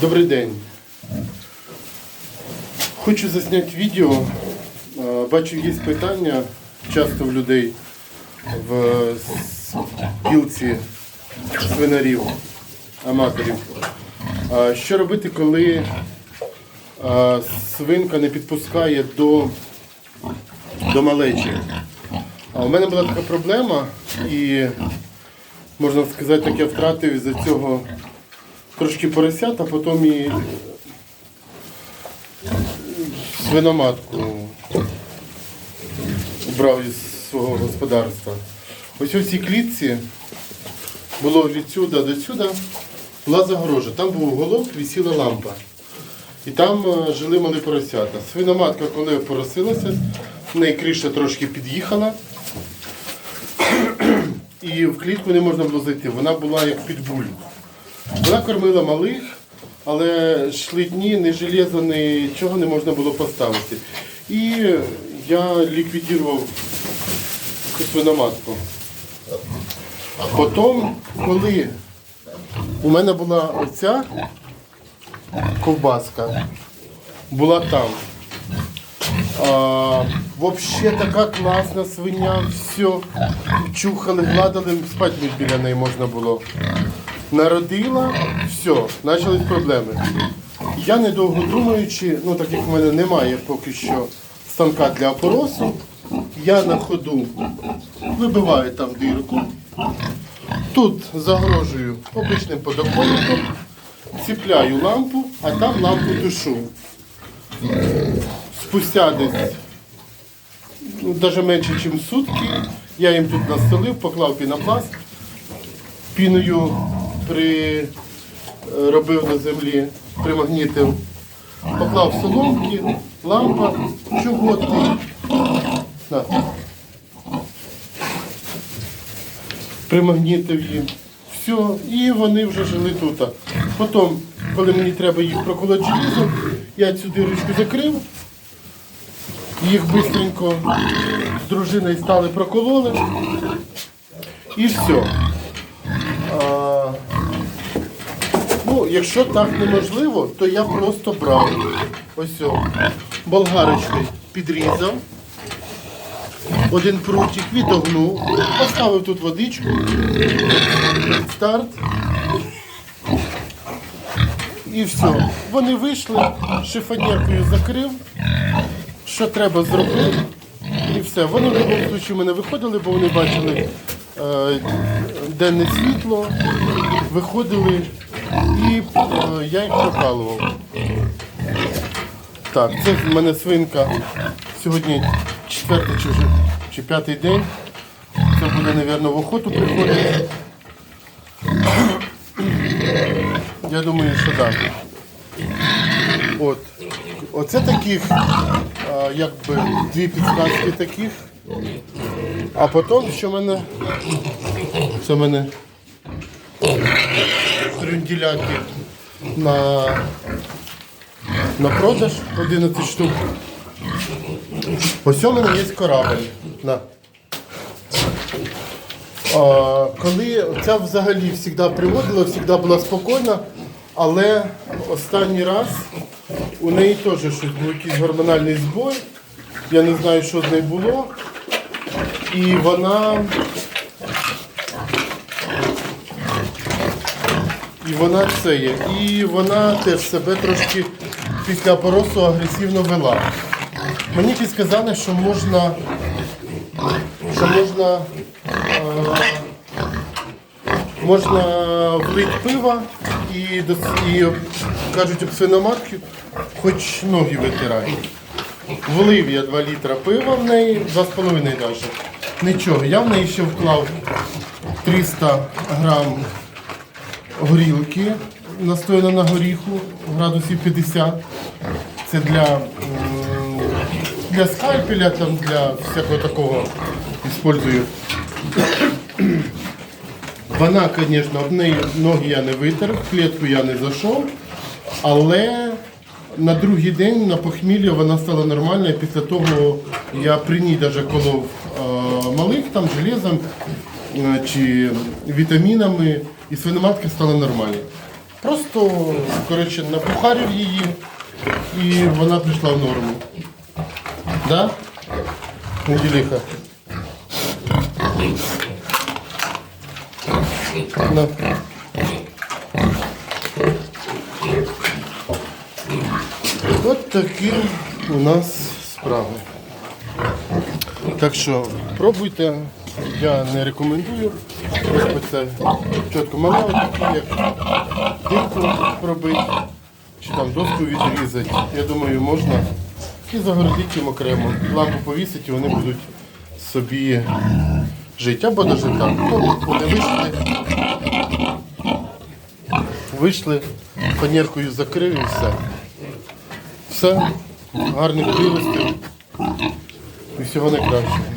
Добрий день. Хочу засняти відео. Е, Бачу, є питання часто в людей в спілці свинарів, аматорів. Що робити, коли е, свинка не підпускає до, до малечі? А у мене була така проблема, і можна сказати, так я втратив із-за цього трошки поросят, а потім і свиноматку брав із свого господарства. Ось у цій клітці було від сюди до сюди була загорожа. Там був уголок, висіла лампа. І там е, жили малі поросята. Свиноматка, коли поросилася, в неї криша трошки під'їхала. І в клітку не можна було зайти. Вона була як підбуль. Вона кормила малих, але йшли дні, ні железа, нічого не можна було поставити. І я ліквідував цю свиноматку. Потім, коли у мене була оця ковбаска, була там. А, вообще така класна свиня, все. Чухали, гладили, спати біля неї можна було. Народила, все, почались проблеми. Я недовго думаючи, ну так як в мене немає поки що станка для опоросу, я на ходу вибиваю там дирку. Тут загрожую обичним подоконником, ціпляю лампу, а там лампу тушу. Спустя десь ну, навіть менше, ніж сутки, я їм тут настелив, поклав пінопласт, піною при, е, на землі, примагнітив, поклав соломки, лампа, чоботки. Примагнітив їм. Все, і вони вже жили тут. Потім, коли мені треба їх проколоти желізом, я цю дирочку закрив, їх швидко з дружиною стали прокололи. І все. Ну, якщо так неможливо, то я просто брав ось о, болгарочкою підрізав, один прутик відогнув, поставив тут водичку, старт. І все. Вони вийшли, шифоніркою закрив, що треба зробив. І все. Вони в будь-якому випадку мене виходили, бо вони бачили е, денне світло, виходили і е, я їх прокалував. Так, це в мене свинка сьогодні четвертий чи, чи п'ятий день. Це буде, мабуть, в охоту приходити. Я думаю, що так. От. Оце таких, а, якби дві підсказки таких. А потім, що в мене. Це в мене трюнділяки на, на продаж 11 штук. Ось у є корабель. На. А, коли ця взагалі завжди приводила, завжди була спокійна, але останній раз у неї теж щось був якийсь гормональний збой. Я не знаю, що з нею було. І вона. І вона це є. І вона теж себе трошки після поросу агресивно вела. Мені підсказали, що можна, що можна, е, можна влити пива і, і кажуть об свиноматки, хоч ноги витирай. Влив я 2 літра пива в неї, 2,5 навіть. Нічого, я в неї ще вклав 300 грам горілки, настояна на горіху, градусів 50. Це для, для скальпеля, там, для всякого такого використовую. Вона, звісно, об неї ноги я не витер, в клітку я не зайшов, але на другий день на похмілля вона стала нормальна, після того я при ній навіть колов е, малих там железом е, чи вітамінами, і свиноматка стала нормальна. Просто коротше, напухарив її і вона прийшла в норму. Да? Неділіха. На. От такі у нас справи. Так що пробуйте, я не рекомендую. Це чітко отакі, як дирку робити, чи там доску відрізати. Я думаю, можна і загородити їм окремо. Лампу повісити, і вони будуть собі жити. Або навіть так. Ну, вони вийшли. Вийшли, фанеркою закрив і все. Все, гарних приростів і всього найкращого.